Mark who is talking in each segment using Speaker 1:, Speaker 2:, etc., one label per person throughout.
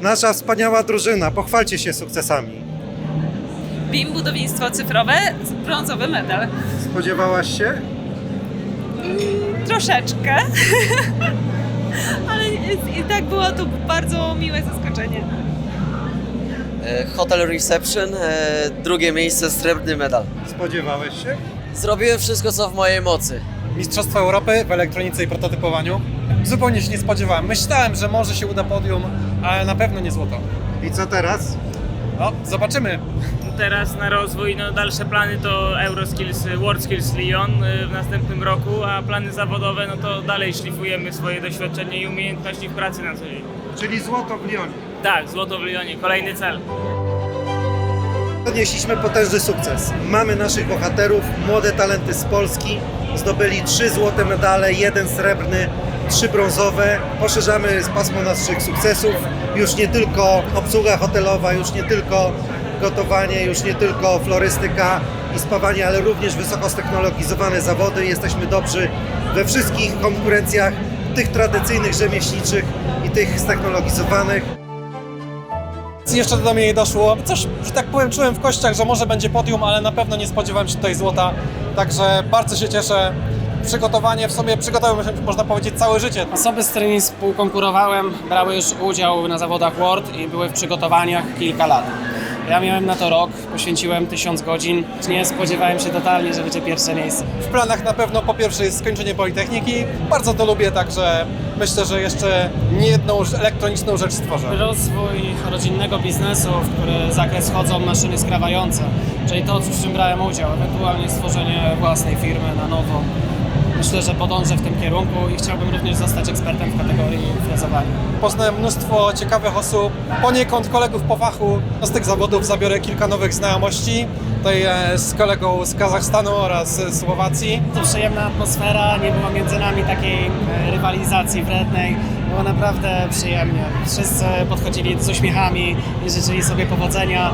Speaker 1: Nasza wspaniała drużyna, pochwalcie się sukcesami.
Speaker 2: BIM Budownictwo Cyfrowe, brązowy medal.
Speaker 1: Spodziewałaś się?
Speaker 2: Troszeczkę. Ale i, i tak było to bardzo miłe zaskoczenie.
Speaker 3: E, Hotel Reception, e, drugie miejsce, srebrny medal.
Speaker 1: Spodziewałeś się?
Speaker 3: Zrobiłem wszystko, co w mojej mocy.
Speaker 4: Mistrzostwo Europy w elektronice i prototypowaniu. Zupełnie się nie spodziewałem. Myślałem, że może się uda podium, ale na pewno nie złoto.
Speaker 1: I co teraz?
Speaker 4: No, zobaczymy.
Speaker 5: Teraz na rozwój, no dalsze plany to Euroskills, World Skills Lyon y, w następnym roku, a plany zawodowe, no to dalej szlifujemy swoje doświadczenie i umiejętności w pracy na co dzień.
Speaker 1: Czyli złoto w Lyonie.
Speaker 5: Tak, złoto w Lyonie, kolejny cel.
Speaker 1: Odnieśliśmy potężny sukces. Mamy naszych bohaterów, młode talenty z Polski. Zdobyli trzy złote medale, jeden srebrny, trzy brązowe. Poszerzamy pasmo naszych sukcesów. Już nie tylko obsługa hotelowa, już nie tylko gotowanie, już nie tylko florystyka i spawanie, ale również wysoko ztechnologizowane zawody. Jesteśmy dobrzy we wszystkich konkurencjach, tych tradycyjnych, rzemieślniczych i tych ztechnologizowanych.
Speaker 4: Jeszcze do mnie nie doszło. Coś, że tak powiem, czułem w kościach, że może będzie podium, ale na pewno nie spodziewałem się tutaj złota. Także bardzo się cieszę. Przygotowanie w sumie przygotowałem się, można powiedzieć, całe życie.
Speaker 6: Osoby, z którymi współkonkurowałem, brały już udział na zawodach World i były w przygotowaniach kilka lat. Ja miałem na to rok, poświęciłem tysiąc godzin. Nie spodziewałem się totalnie, że będzie pierwsze miejsce.
Speaker 4: W planach na pewno po pierwsze jest skończenie Politechniki. Bardzo to lubię, także myślę, że jeszcze nie jedną elektroniczną rzecz stworzę.
Speaker 6: Rozwój rodzinnego biznesu, w który zakres wchodzą maszyny skrawające, czyli to, w czym brałem udział, ewentualnie stworzenie własnej firmy na nowo. Myślę, że podążę w tym kierunku i chciałbym również zostać ekspertem w kategorii frezowania.
Speaker 4: Poznałem mnóstwo ciekawych osób, poniekąd kolegów po fachu. Z tych zawodów zabiorę kilka nowych znajomości. Tutaj e, z kolegą z Kazachstanu oraz z Słowacji.
Speaker 6: To przyjemna atmosfera, nie było między nami takiej e, rywalizacji wrednej. Było naprawdę przyjemnie. Wszyscy podchodzili z uśmiechami i życzyli sobie powodzenia.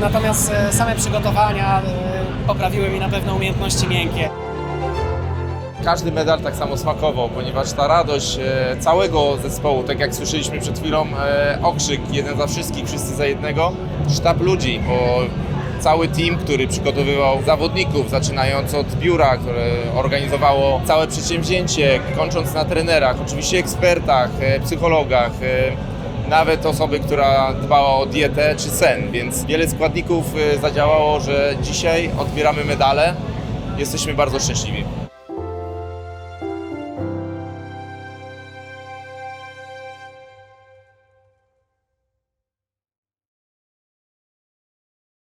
Speaker 6: Natomiast e, same przygotowania poprawiły mi na pewno umiejętności miękkie.
Speaker 7: Każdy medal tak samo smakował, ponieważ ta radość e, całego zespołu, tak jak słyszeliśmy przed chwilą, e, okrzyk jeden za wszystkich, wszyscy za jednego, sztab ludzi, bo cały team, który przygotowywał zawodników, zaczynając od biura, które organizowało całe przedsięwzięcie, kończąc na trenerach, oczywiście ekspertach, e, psychologach, nawet osoby, która dbała o dietę czy sen, więc wiele składników zadziałało, że dzisiaj odbieramy medale. Jesteśmy bardzo szczęśliwi.